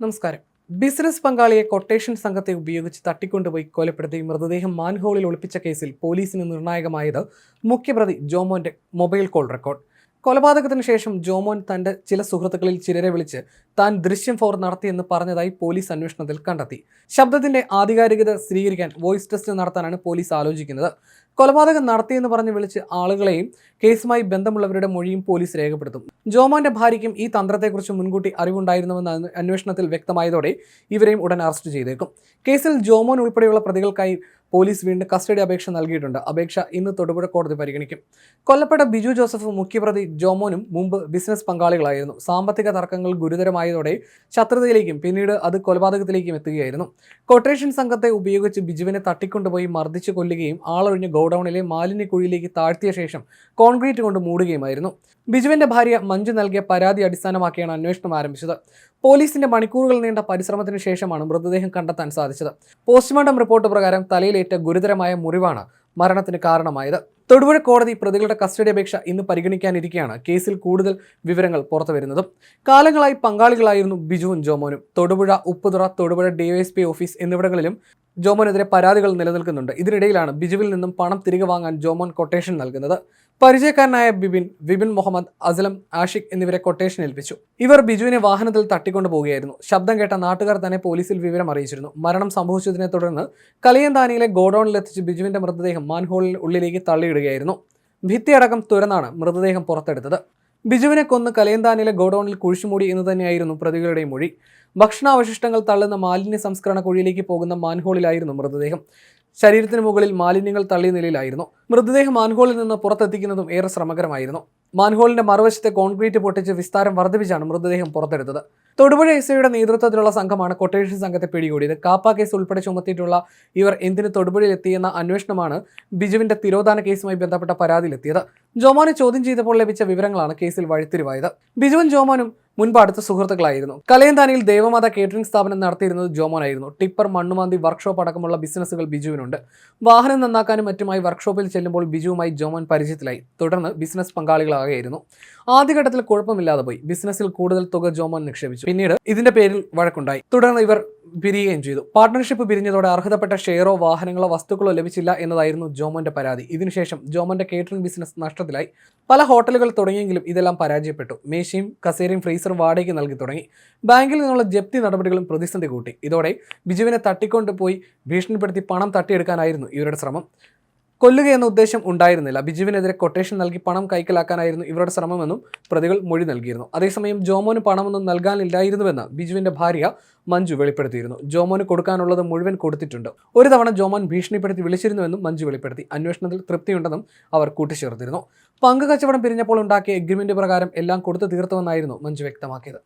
നമസ്കാരം. ബിസിനസ് പങ്കാളിയെ കൊട്ടേഷൻ സംഘത്തെ ഉപയോഗിച്ച് തട്ടിക്കൊണ്ടുപോയി കൊലപ്പെടുത്തി മൃതദേഹം മാൻഹോളിൽ ഒളിപ്പിച്ച കേസിൽ പോലീസിന് നിർണായകമായത് മുഖ്യപ്രതി ജോമോന്റെ മൊബൈൽ കോൾ റെക്കോർഡ്. കൊലപാതകത്തിന് ശേഷം ജോമോൻ തന്റെ ചില സുഹൃത്തുക്കളിൽ ചിലരെ വിളിച്ച് താൻ ദൃശ്യം ഫോർ നടത്തിയെന്ന് പറഞ്ഞതായി പോലീസ് അന്വേഷണത്തിൽ കണ്ടെത്തി. ശബ്ദത്തിന്റെ ആധികാരികത സ്ഥിരീകരിക്കാൻ വോയിസ് ടെസ്റ്റ് നടത്താനാണ് പോലീസ് ആലോചിക്കുന്നത്. കൊലപാതകം നടത്തിയെന്ന് പറഞ്ഞ് വിളിച്ച് ആളുകളെയും കേസുമായി ബന്ധമുള്ളവരുടെ മൊഴിയും പോലീസ് രേഖപ്പെടുത്തും. ജോമോന്റെ ഭാര്യയ്ക്കും ഈ തന്ത്രത്തെക്കുറിച്ച് മുൻകൂട്ടി അറിവുണ്ടായിരുന്നുവെന്ന് അന്വേഷണത്തിൽ വ്യക്തമായതോടെ ഇവരെയും ഉടൻ അറസ്റ്റ് ചെയ്തേക്കും. കേസിൽ ജോമോൻ ഉൾപ്പെടെയുള്ള പ്രതികൾക്കായി പോലീസ് വീണ്ടും കസ്റ്റഡി അപേക്ഷ നൽകിയിട്ടുണ്ട്. അപേക്ഷ ഇന്ന് തൊടുപുഴ കോടതി പരിഗണിക്കും. കൊല്ലപ്പെട്ട ബിജു ജോസഫ് മുഖ്യപ്രതി ജോമോനും മുമ്പ് ബിസിനസ് പങ്കാളികളായിരുന്നു. സാമ്പത്തിക തർക്കങ്ങൾ ഗുരുതരമായതോടെ ശത്രുതയിലേക്കും പിന്നീട് അത് കൊലപാതകത്തിലേക്കും എത്തുകയായിരുന്നു. കൊട്ടേഷൻ സംഘത്തെ ഉപയോഗിച്ച് ബിജുവിനെ തട്ടിക്കൊണ്ടുപോയി മർദ്ദിച്ചു കൊല്ലുകയും ആളൊഴിഞ്ഞ ഗോഡൌണിലെ മാലിന്യ കുഴിയിലേക്ക് താഴ്ത്തിയ ശേഷം കോൺക്രീറ്റ് കൊണ്ട് മൂടുകയുമായിരുന്നു. ബിജുവിന്റെ ഭാര്യ മഞ്ജു നൽകിയ പരാതി അടിസ്ഥാനമാക്കിയാണ് അന്വേഷണം ആരംഭിച്ചത്. പോലീസിന്റെ മണിക്കൂറുകൾ നീണ്ട പരിശ്രമത്തിന് ശേഷമാണ് മൃതദേഹം കണ്ടെത്താൻ സാധിച്ചത്. പോസ്റ്റ്മോർട്ടം റിപ്പോർട്ട് പ്രകാരം തലയിലേറ്റ ഗുരുതരമായ മുറിവാണ് മരണത്തിന് കാരണമായത്. തൊടുപുഴ കോടതി പ്രതികളുടെ കസ്റ്റഡി അപേക്ഷ ഇന്ന് പരിഗണിക്കാനിരിക്കെയാണ് കേസിൽ കൂടുതൽ വിവരങ്ങൾ പുറത്തുവരുന്നതും. കാലങ്ങളായി പങ്കാളികളായിരുന്നു ബിജുവും ജോമോനും. തൊടുപുഴ ഉപ്പുതുറ തൊടുപുഴ ഡിവൈഎസ്പി ഓഫീസ് എന്നിവിടങ്ങളിലും ജോമോനെതിരെ പരാതികൾ നിലനിൽക്കുന്നുണ്ട്. ഇതിനിടയിലാണ് ബിജുവിൽ നിന്നും പണം തിരികെ വാങ്ങാൻ ജോമോൻ കൊട്ടേഷൻ നൽകുന്നത്. പരിചയക്കാരനായ ബിബിൻ വിബിൻ മുഹമ്മദ് അസലം ആഷിഖ് എന്നിവരെ കൊട്ടേഷൻ ഏൽപ്പിച്ചു. ഇവർ ബിജുവിനെ വാഹനത്തിൽ തട്ടിക്കൊണ്ടു പോവുകയായിരുന്നു. ശബ്ദം കേട്ട നാട്ടുകാർ തന്നെ പോലീസിൽ വിവരം അറിയിച്ചിരുന്നു. മരണം സംഭവിച്ചതിനെ തുടർന്ന് കലിയന്താനിയിലെ ഗോഡൌണിലെത്തിച്ച് ബിജുവിന്റെ മൃതദേഹം മാൻഹോളിൽ ഉള്ളിലേക്ക് തള്ളിയിടുകയായിരുന്നു ഭിത്തിയടക്കം തുരന്നാണ് മൃതദേഹം പുറത്തെടുത്തത്. ബിജുവിനെ കൊന്ന് കലയന്താനിലെ ഗോഡൌണിൽ കുഴിച്ചുമൂടി എന്ന് തന്നെയായിരുന്നു പ്രതികളുടെ മൊഴി. ഭക്ഷണാവശിഷ്ടങ്ങൾ തള്ളുന്ന മാലിന്യ സംസ്കരണ കുഴിയിലേക്ക് പോകുന്ന മാൻഹോളിലായിരുന്നു മൃതദേഹം. ശരീരത്തിന് മുകളിൽ മാലിന്യങ്ങൾ തള്ളിയ നിലയിലായിരുന്നു. മൃതദേഹം മാൻഹോളിൽ നിന്ന് പുറത്തെത്തിക്കുന്നതും ഏറെ ശ്രമകരമായിരുന്നു. മാൻഹോളിന്റെ മറുവശത്തെ കോൺക്രീറ്റ് പൊട്ടിച്ച് വിസ്താരം വർദ്ധിപ്പിച്ചാണ് മൃതദേഹം പുറത്തെടുത്തത്. തൊടുപുഴ എസ് ഐയുടെ നേതൃത്വത്തിലുള്ള സംഘമാണ് കൊട്ടേഷൻ സംഘത്തെ പിടികൂടിയത്. കാപ്പ കേസ് ഉൾപ്പെടെ ചുമത്തിയിട്ടുള്ള ഇവർ എന്തിന് തൊടുപുഴയിലെത്തിയെന്ന അന്വേഷണമാണ് ബിജുവിന്റെ തിരോധാന കേസുമായി ബന്ധപ്പെട്ട പരാതിയിലെത്തിയത്. ജോമോനെ ചോദ്യം ചെയ്തപ്പോൾ ലഭിച്ച വിവരങ്ങളാണ് കേസിൽ വഴിത്തിരിവായത്. ബിജുവും ജോമോനും മുൻപ് അടുത്ത സുഹൃത്തുക്കളായിരുന്നു. കലയന്താനിയിൽ ദേവമാത കേറ്ററിംഗ് സ്ഥാപനം നടത്തിയിരുന്നത് ജോമോനായിരുന്നു. ടിപ്പർ മണ്ണുമാന്തി വർക്ക്ഷോപ്പ് അടക്കമുള്ള ബിസിനസ്സുകൾ ബിജുവിനുണ്ട്. വാഹനം നന്നാക്കാനും മറ്റുമായി വർക്ക്ഷോപ്പിൽ ചെല്ലുമ്പോൾ ബിജുവുമായി ജോമോൻ പരിചയത്തിലായി. തുടർന്ന് ബിസിനസ് പങ്കാളികളാകുകയായിരുന്നു ആദ്യഘട്ടത്തിൽ കുഴപ്പമില്ലാതെ പോയി. ബിസിനസ്സിൽ കൂടുതൽ തുക ജോമോൻ നിക്ഷേപിച്ചു. പിന്നീട് ഇതിന്റെ പേരിൽ വഴക്കുണ്ടായി. തുടർന്ന് ഇവർ പിരിയുകയും ചെയ്തു. പാർട്ട്ണർഷിപ്പ് പിരിഞ്ഞതോടെ അർഹതപ്പെട്ട ഷെയറോ വാഹനങ്ങളോ വസ്തുക്കളോ ലഭിച്ചില്ല എന്നതായിരുന്നു ജോമോന്റെ പരാതി. ഇതിനുശേഷം ജോമോന്റെ കേറ്ററിംഗ് ബിസിനസ് നഷ്ടത്തിലായി. പല ഹോട്ടലുകൾ തുടങ്ങിയെങ്കിലും ഇതെല്ലാം പരാജയപ്പെട്ടു. മേശയും കസേരയും ഫ്രീസറും വാടകയ്ക്ക് നൽകി തുടങ്ങി. ബാങ്കിൽ നിന്നുള്ള ജപ്തി നടപടികളും പ്രതിസന്ധി കൂട്ടി. ഇതോടെ ബിജുവിനെ തട്ടിക്കൊണ്ടുപോയി ഭീഷണിപ്പെടുത്തി പണം തട്ടിയെടുക്കാനായിരുന്നു ഇവരുടെ ശ്രമം. കൊല്ലുകയെന്ന ഉദ്ദേശം ഉണ്ടായിരുന്നില്ല. ബിജുവിനെതിരെ കൊട്ടേഷൻ നൽകി പണം കൈക്കലാക്കാനായിരുന്നു ഇവരുടെ ശ്രമമെന്നും പ്രതികൾ മൊഴി നൽകിയിരുന്നു. അതേസമയം ജോമോന് പണമൊന്നും നൽകാനില്ലായിരുന്നുവെന്ന് ബിജുവിന്റെ ഭാര്യ മഞ്ജു വെളിപ്പെടുത്തിയിരുന്നു. ജോമോന് കൊടുക്കാനുള്ളത് മുഴുവൻ കൊടുത്തിട്ടുണ്ട്. ഒരു തവണ ജോമോൻ ഭീഷണിപ്പെടുത്തി വിളിച്ചിരുന്നുവെന്നും മഞ്ജു വെളിപ്പെടുത്തി. അന്വേഷണത്തിൽ തൃപ്തിയുണ്ടെന്നും അവർ കൂട്ടിച്ചേർത്തിരുന്നു. പങ്ക് കച്ചവടം പിരിഞ്ഞപ്പോൾ ഉണ്ടാക്കിയ എഗ്രിമെന്റ് പ്രകാരം എല്ലാം കൊടുത്തു തീർത്തുവെന്നായിരുന്നു മഞ്ജു വ്യക്തമാക്കിയത്.